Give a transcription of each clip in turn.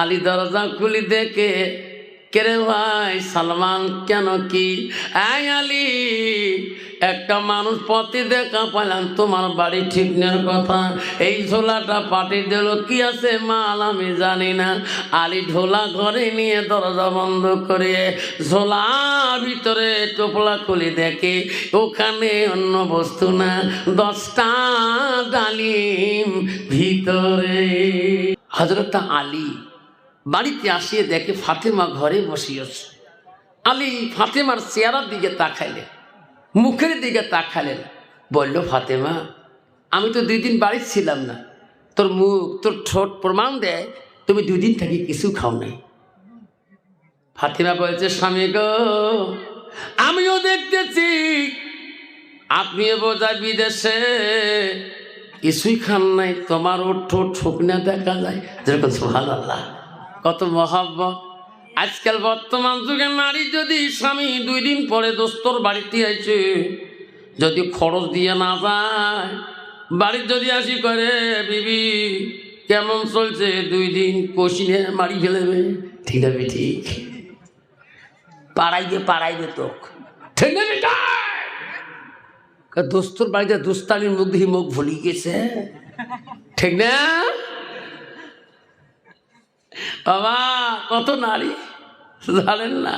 আলী দরজা খুলি দেখে, কেরে ভাই, সালমান কেন কি? আলী, একটা মানুষ পথে দেখা পাইলাম, তোমার বাড়ি ঠিক নেওয়ার কথা। এই ঝোলাটা পাটি দিল, কি আছে মাল আমি জানি না। আলী ঝোলা ঘরে নিয়ে দরজা বন্ধ করে ঝোলা ভিতরে টোপলা খুলে দেখে, ওখানে অন্য বস্তু না, দশটা ডালিম ভিতরে। হজরত আলী বাড়িতে আসিয়ে দেখে ফাতেমা ঘরে বসিয়েছে। আলী ফাতেমার চেয়ারার দিকে তাকাইলেন মুখের দিকে তাকালেন বলল, ফাতেমা, আমি তো দুই দিন বাড়ি ছিলাম না। তোর মুখ, তোর ঠোঁট প্রমাণ দেয় তুমি দুই দিন থেকে কিছু খাও নাই। ফাতেমা বলছে, স্বামী গো, আমিও দেখতেছি, আপনিও বোঝায় বিদেশে। কিছুই খান নাই, তোমারও ঠোঁট শুকনা দেখা যায়। যেরকম সোহান আল্লাহ কত মহাব্বত। আজকাল বর্তমান যুগে নারী যদি স্বামী দুই দিন পরে দোস্তর বাড়িতে আইছে যদি খরচ দিয়ে না যায় বাড়ির যদি আসি করে, বিবি, কেমন চলছে? দুই দিন কষিনে মারি ফেলেবে ঠিক আছে ঠিক। পাড়াইবে পাড়াইবে তো ঠিক না দোস্তর বাড়িতে দোস্তানির মুখ দিয়ে মুখ ভুলি গেছে। ঠিক না? বাবা, কত নারী? জানেন না।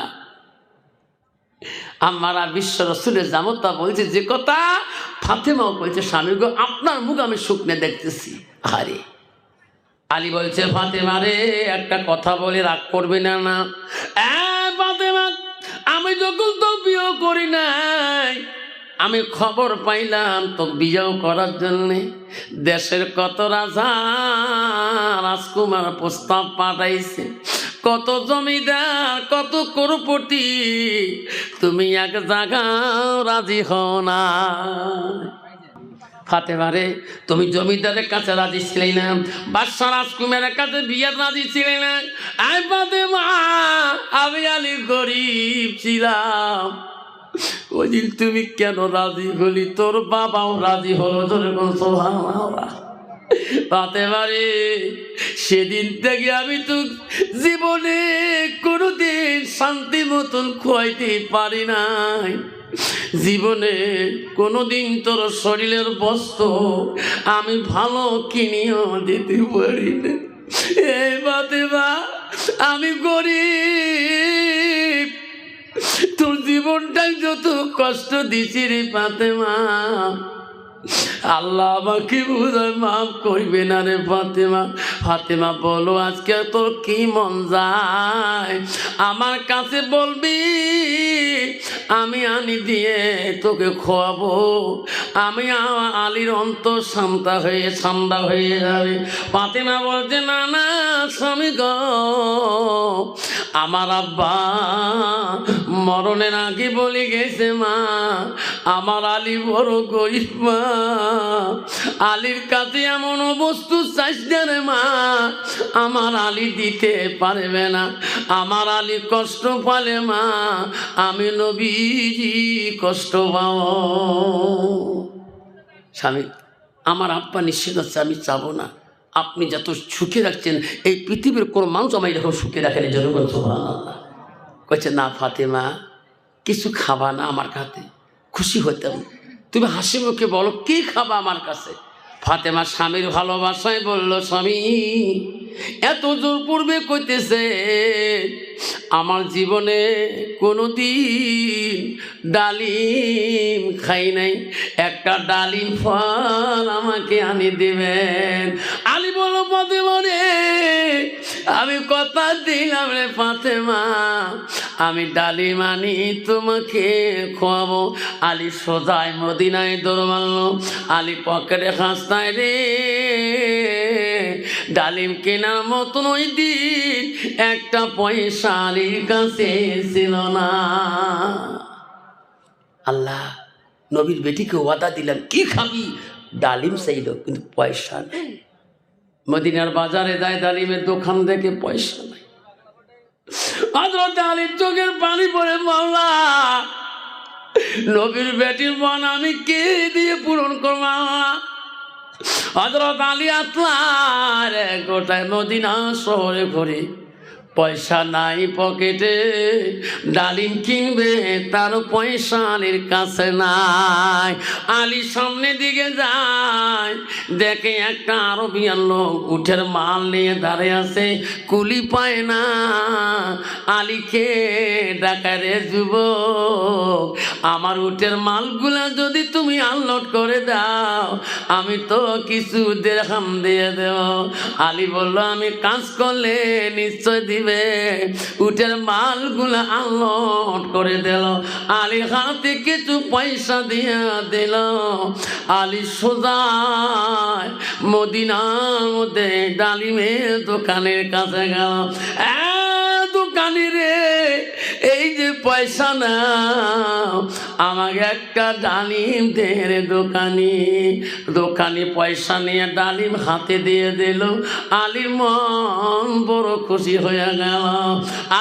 আমারা বিশ্ব রসুলের জামতা বলছে, যে কথা ফাতেমাও বলছে, স্বামী গো, আপনার মুখ আমি শুকনে দেখতেছি। আরে, আলী বলছে, ফাতেমা রে, একটা কথা বলে রাগ করবে না না। ফাতেমা, আমি যখন তো বিয়ে করি নাই আমি খবর পাইলাম তো বিয়ে করার জন্যে দেশের কত রাজা রাজকুমার প্রস্তাব পাঠাইছে। কত জমিদার, কত করপতি, তুমি এক জায়গাও রাজি হও না। ফাতেমারে তুমি জমিদারের কাছে রাজি ছিলে না বাদশাহ রাজকুমারের কাছে বিয়ের রাজি ছিলে না। আমি আলি গরিব ছিলাম। ওই তুমি কেন রাজি হলি? তোর বাবাও রাজি হলো কোন পাতে পারে সেদিন থেকে আমি তো জীবনে কোনোদিন শান্তি মতন খোয়াইতে পারি নাই। জীবনে কোনোদিন তোর শরীরের বস্ত্র আমি ভালো কিনিও দিতে পারি না এই বাতে বা, আমি গরিব। তোর জীবনটাই যত কষ্ট দিছি রে ফাতেমা। আল্লাহ আমাকে বোধহয় মাফ করবে না রে ফাতেমা। ফাতেমা বলো, আজকে তোর কি মন যায়? আমার কাছে বলবি, আমি আনি দিয়ে তোকে খোয়াবো। আমি আলীর অন্তর শান্তা হয়ে ঠান্ডা হয়ে যাবে। ফাতেমা বলছে, না না, স্বামী গ, আমার আব্বা মরণের আগে বলে গেছে মা। আমার আলী বড় গরিব মা। আলীর কাছে এমন বস্তু চাইছে রে মা। আমার আলী দিতে পারবে না। আমার আলী কষ্ট পালে মা। আমি নবীজি কষ্ট পাও। স্বামী, আমার আব্বা নিশ্চিত হচ্ছে আমি চাবো না। আপনি যত সুখে রাখছেন, এই পৃথিবীর কোনো মানুষ আমায় এরকম সুখে রাখেন জন্য কচ্ছে না, ফাতেমা, কিছু খাবা না আমার কাছে খুশি হতাম তুমি হাসি মুখে বলো, কি খাবা আমার কাছে? ফাতেমা স্বামীর ভালোবাসায় বলল, স্বামী, এত জোর পূর্বে কইতেছে, আমার জীবনে কোনো দিন ডালিম খাই নাই। একটা ডালিম ফল আমাকে আনি দেবেন। আলি বলো ফাতেমা রে আমি কথা দিলাম রে ফাতেমা, আমি ডালিম আনি তোমাকে খোয়াবো। আলী সোজায় মদিনায় দৌড় মারলো, আলী পকেটে হাসতায় রে। ডালিম কেনার মতন ওই দিন একটা পয়সা আলীর কাছে ছিল না। আল্লাহ, নবীর বেটিকে ওয়াদা দিলাম, কি খাবি? ডালিম চাইল, কিন্তু পয়সা নেই। মদিনার বাজারে যায়, দালিমের দোকান দেখে পয়সা নাই হজরত আলীর চোখের পানি পরে মাওলা, নবীর বেটির মন আমি কে দিয়ে পূরণ করব? হজরত আলী আতলার গোটায় মদিনা শহরে ঘুরে পয়সা নাই পকেটে, ডালিম কিনবে তার পয়সা কাছে নাই। আলী সামনে দিকে যায়, দেখে একটা আরবিয়ান লোক উঠের মাল নিয়ে দাঁড়িয়ে আছে, কুলি পায় না। আলীকে ডাকারে যুবক, আমার উঠের মালগুলা যদি তুমি আনলোড করে দাও, আমি তো কিছু দেখাম দিয়ে দেব। আলী বলল, আমি কাজ করলে নিশ্চয় দিবে। উঠের মালগুলো আলট করে দিল। আলী হাতে কিছু পয়সা দিয়ে দিল। আলী সোজায় মদিনার মধ্যে ডালিমের দোকানের কাছে গেল। দোকানি রে এই যে পয়সা না, আমাকে একটা ডালিম দে রে দোকানি দোকানি পয়সা নিয়ে ডালিম হাতে দিয়ে দিল। আলীর মন বড় খুশি হয়ে গেল।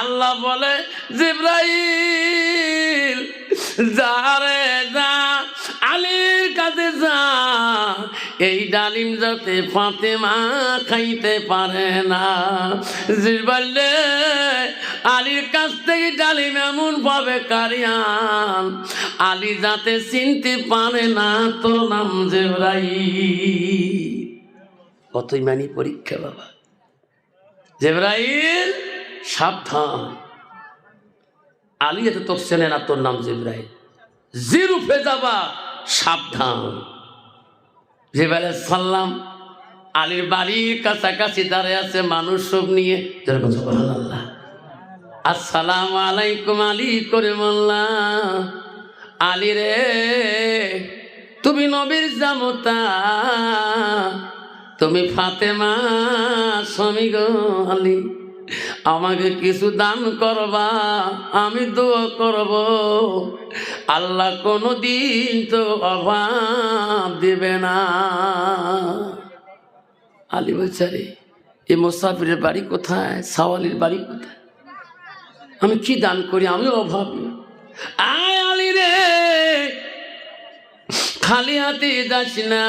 আল্লাহ বলে, জিব্রাইল, যা যা, আলীর কাছে যা। এই ডালিম যাতে ফাতেমা খাইতে পারে না। জিবাল্লে আলীর কাছ থেকে ডালিম এমন ভাবে কারিয়ান। আলী যাতে চিনতে পারে না তোর নাম জেবরাই কতই মানি পরীক্ষা বাবা। জেবরাইল, সাবধান। আলী এত তোর চেনে না তোর নাম জিব্রাইল। জিরুফে যাবা সাবধান। জিবাইল সাল্লাম আলীর বাড়ির কাছাকাছি দাঁড়িয়ে আছে মানুষ সব নিয়ে। যেরকম সুবহানাল্লাহ। আসসালাম আলাইকুম আলী করে মোল্লা। আলী রে, তুমি নবীর জামতা। তুমি ফাতেমা স্বামী গো আলী। আমাকে কিছু দান করবা, আমি দোয়া করব। আল্লাহ কোনো দিন তো অভাব দেবে না। আলী বেচারে এই মোসাফিরের বাড়ি কোথায়? সাওয়ালির বাড়ি কোথায়? আমি কি দান করি? আমি অভাবী। আয় আলী রে, খালি হাতে যাস না।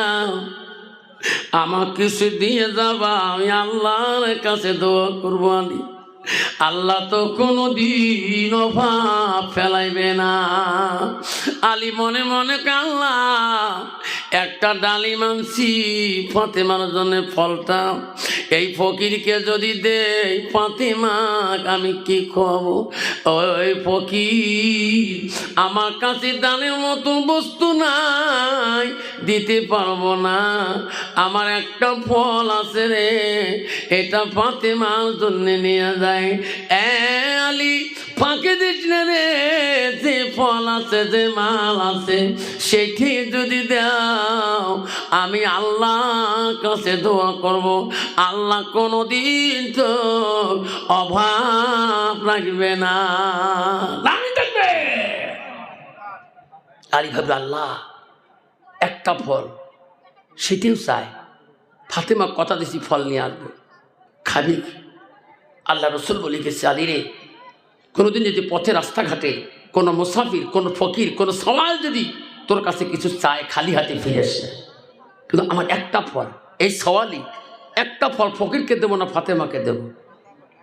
আমার কিছু দিয়ে যাবা, আমি আল্লাহর কাছে দোয়া করব আলী। আল্লাহ তো কোনো দিন অভাব ফেলাইবে না। আলী মনে মনে কাল্লা, একটা ডালি মানছি ফাতেমার জন্য ফলটা। এই ফকিরকে যদি দেই ফাতেমাক আমি কি খাব? ওই ফকির, আমার কাছে দানের মতো বস্তু নাই, দিতে পারব না। আমার একটা ফল আছে রে, এটা ফাতেমার জন্য নিয়ে যায়। এ ফাঁকে দিস রে, যে ফল আছে, যে মাল আছে, সেটি যদি দাও, আমি আল্লাহ কাছে দোয়া করব। আল্লাহ কোনো দিন তো অভাব রাখবে না। আলী ভাবল আল্লাহ একটা ফল, সেটিও চায়। ফাতেমা কথা দিছি, ফল নিয়ে আসব। খাবি? আল্লাহ রসুল বলে গেছে, আলী রে কোনোদিন যদি পথে, রাস্তাঘাটে কোনো মুসাফির, কোনো ফকির, কোনো সমাজ যদি তোর কাছে কিছু চায়, খালি হাতে ফিরে আসে। কিন্তু আমার একটা ফল, এই সওয়ালই একটা ফল ফকিরকে দেবো না ফাতেমাকে দেবো।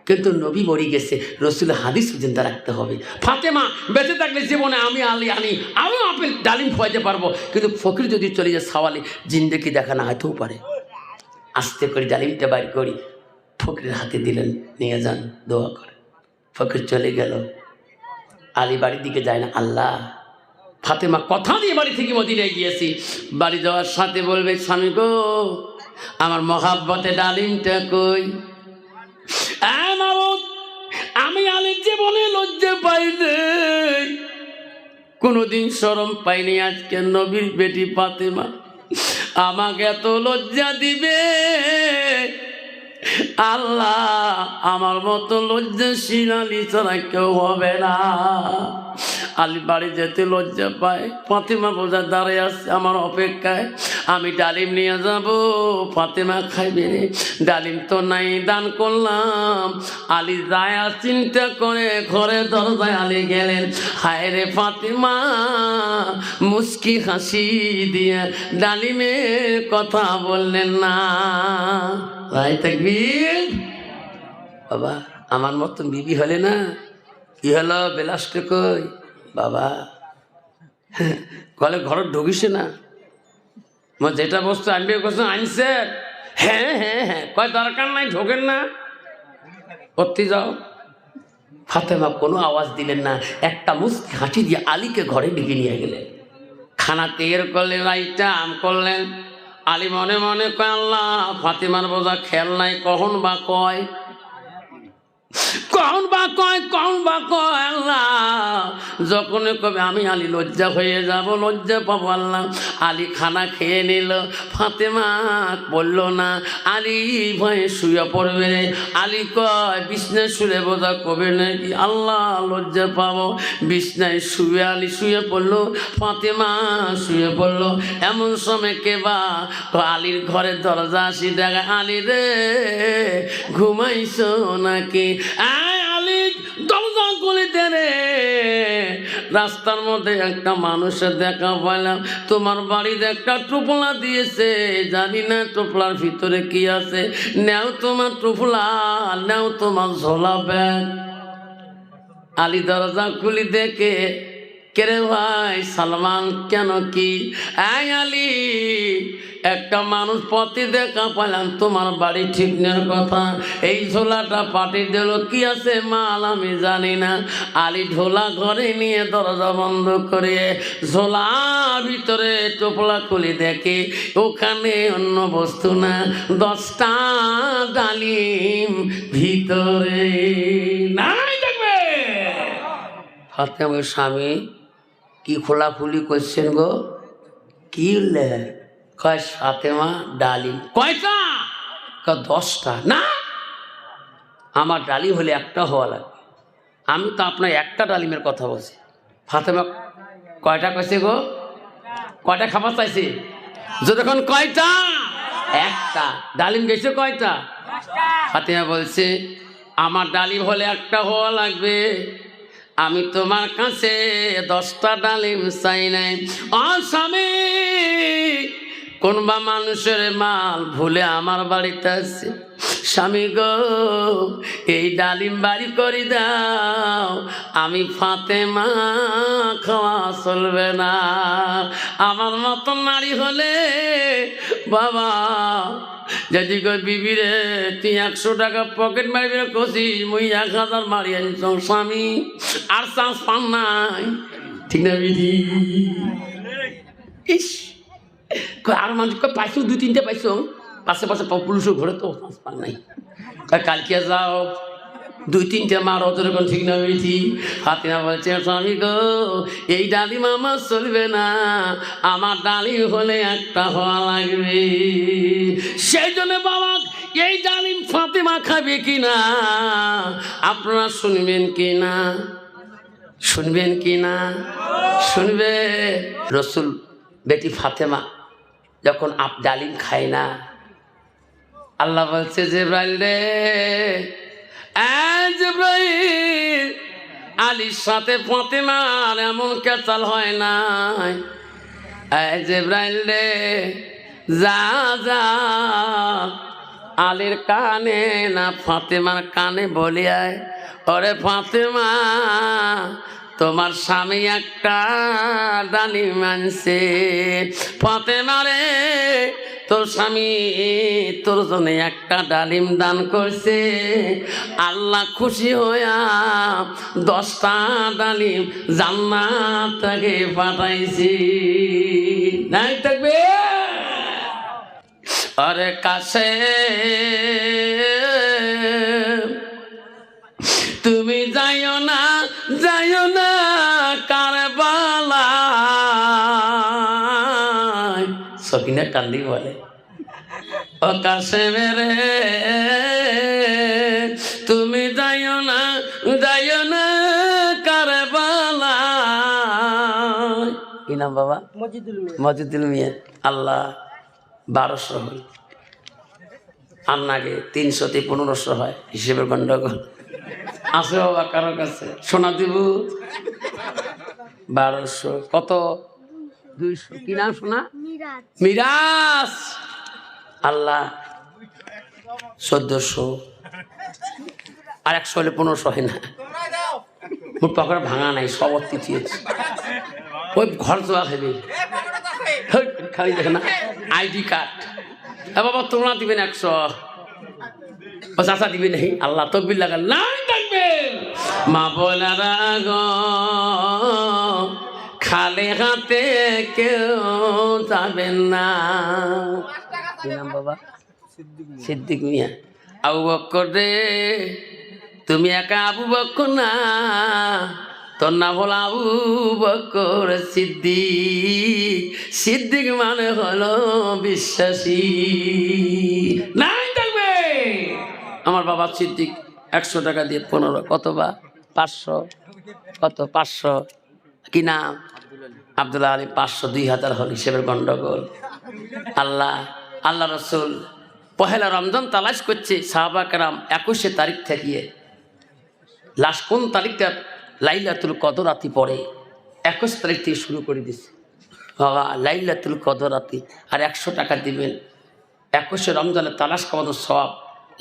কিন্তু নবী মরি গেছে রসুল হাদিস জিন্দা রাখতে হবে। ফাতেমা বেঁচে থাকলে জীবনে আমি, আলি, আনি আমিও আপেল ডালিম খোয়াইতে পারব। কিন্তু ফকির যদি চলে যায় সাওয়ালি জিন্দেকি দেখা না হতেও পারে। আস্তে করে ডালিমটা বাইর করি, ফকিরের হাতে দিলেন, নিয়ে যান, দোয়া করে ফকির চলে গেল। আলী বাড়ির দিকে যায় না আল্লাহ ফাতেমা কথা দিয়ে বাড়ি থেকে মদিনায় গিয়েছি। বাড়ি যাওয়ার সাথে বলবে স্বামী গো আমার মহাব্বতে ডালিমটা কই? মাবুদ, আমি আলীর জীবনে লজ্জা পাই কোনোদিন সরম পাইনি আজকে নবীর বেটি ফাতেমা। আমাকে এত লজ্জা দিবে। আল্লাহ আমার মতো লজ্জাশীল আলী ছাড়া কেউ হবে না। আলি বাড়ি যেতে লজ্জা পায়। ফাতেমা বোঝা দাঁড়িয়ে আসছে আমার অপেক্ষায়। আমি ডালিম নিয়ে যাব, ফাতেমা খাইবে ডালিম তো নাই, দান করলাম। আলী যায়, চিন্তা করে ঘরে দরজায় আলী গেলেন। হায় রে ফাতেমা মুস্কি হাসি দিয়ে ডালিমের কথা বললেন না। ভাই থাকবি বাবা, আমার মতন বিবি হলে না? কি হলো? বেলাসটা কই? বাবা। কলে ঘর ঢুকিছে না। মা যেটা বস্তু আনবে কথা আনছে। হ্যাঁ হ্যাঁ হ্যাঁ কয় দরকার নাই, ঢোকেন না। করতে যাও। ফাতেমা কোনো আওয়াজ দিলেন না। একটা মুস্কি হাঁটি দিয়ে আলীকে ঘরে ডেকে নিয়ে গেলেন। খানা তের করলেন লাইটটা আম করলেন। আলী মনে মনে কয়, আল্লাহ, ফাতেমার বোঝা খেয়াল নাই, কখন বা কয়? কখন বা কয়, কখন বা কয় আল্লাহ? যখন কবে আমি আলী লজ্জা হয়ে যাব, লজ্জা পাবো আল্লাহ। আলী খানা খেয়ে নিল, ফাতেমা বলল না। আলী ভয়ে শুয়ে পড়বে আলী কয়, বিছনায় শুয়ে বোঝা কবে নাকি আল্লাহ লজ্জা পাবো। বিছনায় শুয়ে আলী শুয়ে পড়ল, ফাতেমা শুয়ে পড়ল। এমন সময় কে বা আলীর ঘরের দরজা আসি দেখা, আলী রে, ঘুমাইছো নাকি? রাস্তার মধ্যে একটা মানুষের দেখা পাইলাম। তোমার বাড়িতে একটা টুপলা দিয়েছে। জানি না টুপলার ভিতরে কি আছে। নেও তোমার টুপলা, নেও তোমার ঝোলা ব্যাগ। আলী দরজা খুলি দেখে কেরে ভাই, সালমান কেন কি? আলী, একটা মানুষ পথে দেখা পাইলাম, তোমার বাড়ি ঠিক নেওয়ার কথা। এই ঝোলাটা পাটি দিল, কি আছে মাল আমি জানি না। আলী ঝোলা ঘরে নিয়ে দরজা বন্ধ করে ঝোলা ভিতরে টোপলা খুলে দেখে, ওখানে অন্য বস্তু না। দশটা ডালিম ভিতরে। হাতে আমার স্বামী কি খোলাখুলি করছেন গো? কি কয় সাতেমা ডালিম কয়টা? কয় দশটা। না আমার ডালিম হলে একটা হওয়া লাগবে। আমি তো আপনার একটা ডালিমের কথা বলছি। ফাতেমা কয়টা কইছে গো? কয়টা খাবার চাইছে? যতক্ষণ কয়টা? একটা। ডালিম গেছে কয়টা? ফাতেমা বলছে আমার ডালিম হলে একটা হওয়া লাগবে। আমি তোমার কাছে দশটা ডালিম চাই নাই। অস্বামী স্বামী, কোনবা মানুষের মাল ভুলে আমার বাড়িতে আছে স্বামী গো, এই ডালিম বাড়ি করে দাও। আমি ফাতে মা খাওয়া চলবে না। আমার মতন নারী হলে, বাবা, যদি কই বিবি রে, তুই একশো টাকা পকেট মারবি কষিস মুই এক হাজার মারি আনিস স্বামী, আর চান্স পান নাই। ঠিক না, বিধি? ইস আর মানুষ কই পাইছো, দুই তিনটে পাইছো? পাশে পাশে পুলিশের ঘরে তো পান নাই। কালকে যাও, দুই তিনটে মার অতরে কোন ঠিক না বেশি ফাতিমা বলছে, স্বামী গো, এই ডালিম আমার চলবে না, আমার ডালিম হলে একটা হওয়া লাগবে। সেই জন্য বাবা, এই ডালিম ফাতেমা খাবে কি না আপনারা শুনবেন কি না শুনবেন কি না শুনবে। রসুল বেটি ফাতেমা যখন আপ ডালিম খায় না আল্লাহ বলছে জেব্রাইল রে। এই জেব্রাইল। আলীর সাথে ফাতেমার এমন কেচাল হয় নাই। এই জেব্রাইল রে। যা যা। আলীর কানে না ফাতেমার কানে বলি আয় ওরে ফাতেমা, তোমার স্বামী একটা ডালি মানছে ফাতেমা রে তোর স্বামী তোর জন্য একটা ডালিম দান করছে। আল্লাহ খুশি হইয়া দশটা ডালিম জান্নাত থেকে পাঠাইছি। নাই থাকবে? আরে কাছে। তুমি যাইও না। সকিনা কান্দি বলে। ও কাছে মেরে তুমি যাইও না যাইও না কারবালা নাম বাবা? মজিদুল মিয়া। আল্লাহ বারোশো হল আন্নাগে তিনশোতে পনেরোশো হয় হিসেবের গন্ডগোল। আছে বাবা কারও কাছে? সোনা দিব? বারোশো। কত? দুইশো। কি নাম শোনা মিরাজ। আল্লাহ চোদ্দশো আর একশো হলে পনেরোশো হয় না। মোট পকেট ভাঙা নাই, সব তিথিয়েছে ওই ঘর তোলা খাবি খালি দেখে না আইডি কার্ড। এ বাবা, তোমরা দিবেন একশো। ও চাষা দিবি নাকি আল্লাহ তকবির লাগাল নাই থাকবেন মা বলারা গো খালে হাতে কেউ যাবেন না। বাবা? সিদ্দিক মিয়া। আবু বক্কর রে, তুমি একা আবু বক্কর না, তোর নাম হলো আবু বক্কর সিদ্দিক। সিদ্দিক মানে হলো বিশ্বাসী। নাই থাকবে। আমার বাবা সিদ্দিক, একশো টাকা দিয়ে পনেরো কত বা পাঁচশো, কত? পাঁচশো। কি নাম? আব্দুল্লাহ আলী, পাঁচশো দুই হাজার হল হিসেবের গন্ডগোল। আল্লাহ আল্লাহ রসুল, পহেলা রমজান তালাশ করছে সাহাবা কারাম একুশে তারিখ থেকে। লাস্ট কোন তারিখটা? লাইলাতুল কদরাতি পড়ে। একুশ তারিখ থেকে শুরু করে দিছে। বাবা, লাইলাতুল কদরাতি, আর একশো টাকা দিবেন। একুশে রমজানের তালাশ কামানো সব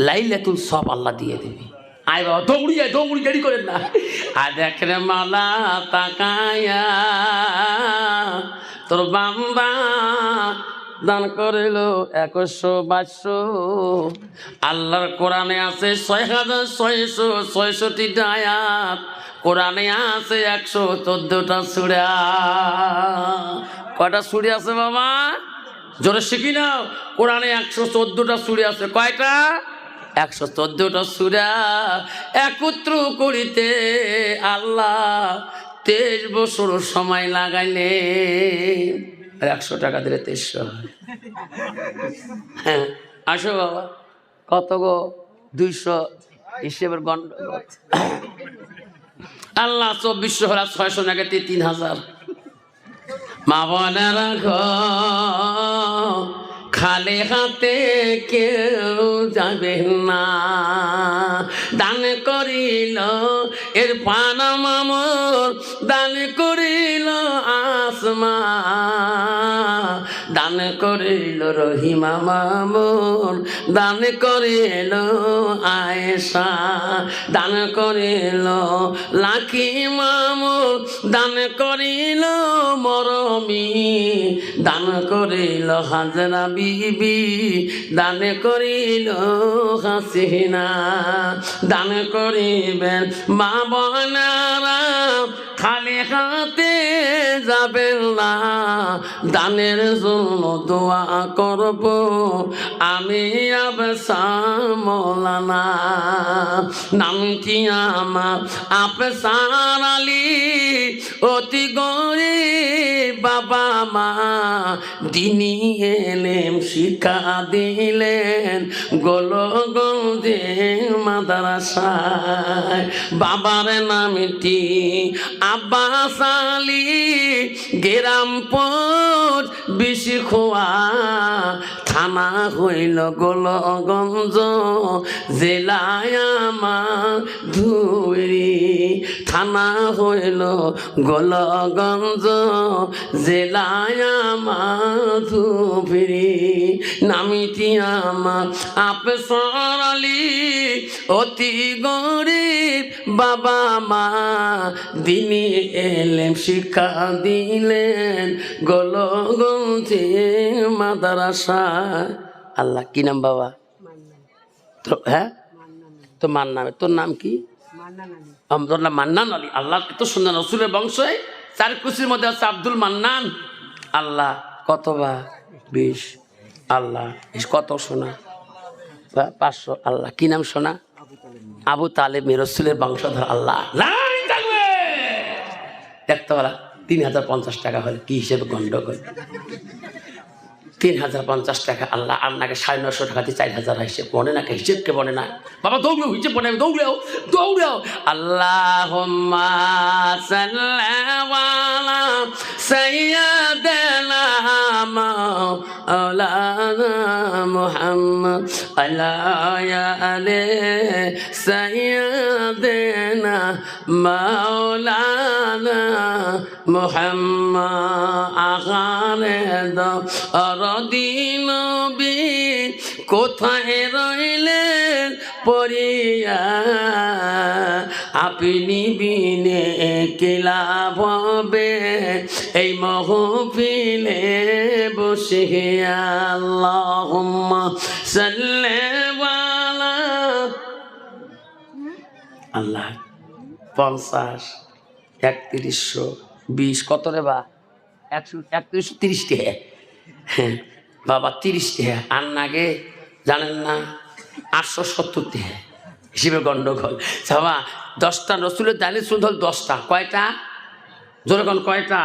লাইলাতুল সব আল্লাহ দিয়ে দেবে। আয় বাবা, দৌড়ি যায় দৌড়ি, দেরি করেন না। আর দেখেন মালা তাকায়া, তোর বাম্বা দান করিল একশো বাইশশো আল্লাহর কোরআনে আছে ছয় হাজার ছয়শো ছয়শটি ডায়াত কোরআনে আছে একশো চোদ্দটা সুরা। কয়টা সুরি আছে বাবা? জোরে শিখি নাও। কোরআনে একশো চোদ্দটা সুরি আছে। কয়টা? একশো চোদ্দটা সুরা একত্র করিতে আল্লাহ তেইশ বছর সময় লাগাইলে আর একশো টাকা দিলে তেইশশো হয়। আসো বাবা। কত গো? দুইশো। হিসেবের গন্ডগোল আল্লাহ চব্বিশশো হলে ছয়শো নাগাতে তিন হাজার। মা বোনেরা গো খালে হাতে কেউ যাবে না। দান করিল এর পানা মামর দান করিল আসমা দান করিল রহিমা মামুর দান করিল আয়েশা, দান করিল লাকি মামুর দান করিল মরমি, দান করিল হাজরা বিবি, দান করিল হাসিনা, দান করিবেন মা বোনারা খালি হাতে যাবেন না। দানের জন্য দোয়া করব। আমি আবসা মৌলানা। নামটি আমার আপসার আলী। অতি গরিব বাবা মা দিনী এলেম শিক্ষা দিলেন গোলগঞ্জে মাদারাসায়। বাবার নামটি আব্বাস আলী, গেরামপুর বিশি খোয়া থানা হইল গোলগঞ্জ জেলায় আমার ধুরি থানা হইল গোলগঞ্জ জেলায় আমার ধুবরি নামিটি আমার অতি গরিব বাবা মা দিনী এলেম শিক্ষা দিলেন গোলগঞ্জে মাদারাসা। আল্লাহ, কি নাম বাবা? তো হ্যাঁ? তো মার তোর নাম কি? নাম মান্নান আলী। আল্লাহ, এত সুন্দর রসুলের বংশে চার কুশির মধ্যে আছে আব্দুল মান্নান। আল্লাহ কত বা বিশ। আল্লাহ কত শোনা? পাঁচশো আল্লাহ। কি নাম শোনা আবু তালেব রসুলের বংশধর আল্লাহ। দেখতে পারা তিন হাজার পঞ্চাশ টাকা হলে কি হিসেবে গন্ডগোল? তিন হাজার পঞ্চাশ টাকা আল্লাহ আপনাকে সাড়ে নশো টাকা দিয়ে চার হাজার হিসেব বনে না হিসেবকে বনে না? বাবা দৌড়েও হিসেব বনে দৌড়েও দৌড়েও। আল্লাহ سيدنا مولانا محمد. ألا يا علي سيدنا مولانا محمد. أخالد رضي به কোথায় রইলেন পরিয়া আপনি বিনে কেলা এই মহফিলে বসে সাল্লাল্লাহু আল্লাহ, পঞ্চাশ, একত্রিশশো বিশ, কত রে বা? একশো, একত্রিশশো তিরিশ টাকা হ্যাঁ বাবা তিরিশ টাকা আর নাগে জানেন না? আটশো সত্তরটি হিসেবে গণ্ডগোল। সাবা, দশটা রসুলের দালি সুন্দর দশটা। কয়টা? জোরগণ কয়টা?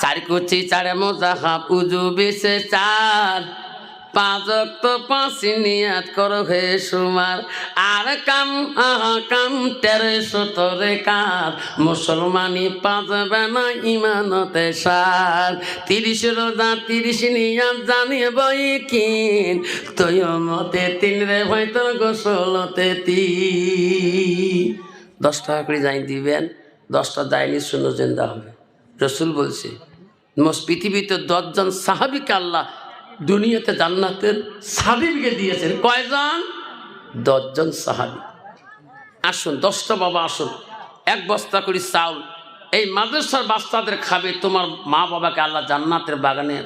চারি কুচি চারে মজা হাফ উজু বিশে চার। পাঁচ তো পাঁচ নিয়াত করো হে সুমার। আর কাম, আহা কাম, তেরে কার। মুসলমানি পাঁচ বেনা ইমানতে সার। তিরিশ রোজা, তিরিশ নিয়াত জানিয়ে বই কিন তৈ মতে তিন রে হয়তো গোসলতে তিন। দশ টাকা করে যাই দিবেন, দশটা যায়নি শূন্য জেন্দা হবে। রসুল বলছে পৃথিবীতে দশজন সাহাবিকে আল্লাহ দুনিয়াতে জান্নাতের সাবিবকে দিয়েছেন কয়জন? দশজন সাহাবি। আসুন, দশটা বাবা আসুন, এক বস্তা করে চাউল। এই মাদ্রাসার বাচ্চাদের খাবে, তোমার মা বাবাকে আল্লাহ জান্নাতের বাগানে